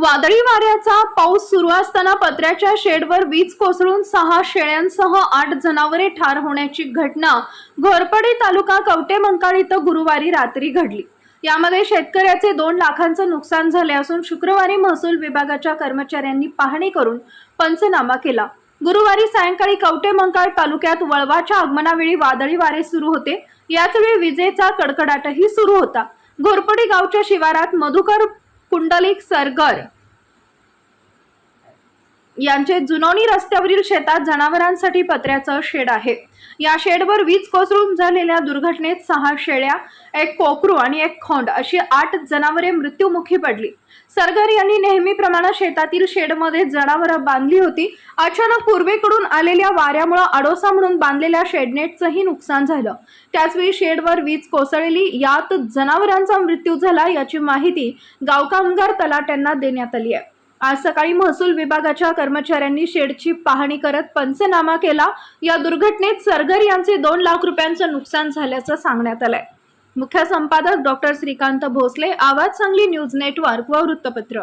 वादळी वाऱ्याचा पाऊस सुरू असताना पत्र्याच्या शेडवर वीज कोसळून सहा शेळ्यांसह आठ जनावरे ठार होण्याची घटना. घोरपडी तालुका कवटे मंकाळ इथं गुरुवारी रात्री घडली. यामध्ये शेतकऱ्याचे दोन लाखांचं नुकसान झाले असून शुक्रवारी महसूल विभागाच्या कर्मचाऱ्यांनी पाहणी करून पंचनामा केला. गुरुवारी सायंकाळी कवटे मंकाळ तालुक्यात वळवाच्या आगमनावेळी वादळी वारे सुरू होते. याचवेळी विजेचा कडकडाटही सुरू होता. घोरपडी गावच्या शिवारात मधुकर पुंडलिक सरगर यांचे जुनोनी रस्त्यावरील शेतात जनावरांसाठी पत्र्याचं शेड आहे. या शेडवर वीज कोसळून झालेल्या दुर्घटनेत सहा शेळ्या एक कोकरू आणि एक खोंड अशी आठ जनावरे मृत्युमुखी पडली. सरगर यांनी नेहमीप्रमाणे शेतातील शेडमध्ये जनावरं बांधली होती. अचानक पूर्वेकडून आलेल्या वाऱ्यामुळे आडोसा म्हणून बांधलेल्या शेडनेटचंही नुकसान झालं. त्याचवेळी शेडवर वीज कोसळली. यात जनावरांचा मृत्यू झाला याची माहिती गावकामगार तलाट्यांना देण्यात आली आहे. आज सकाळी महसूल विभागाच्या कर्मचाऱ्यांनी शेडची पाहणी करत पंचनामा केला. या दुर्घटनेत सरगर यांचे दोन लाख रुपयांचं नुकसान झाल्याचं सांगण्यात आलंय. मुख्य संपादक डॉक्टर श्रीकांत भोसले आवाज सांगली न्यूज नेटवर्क व वृत्तपत्र.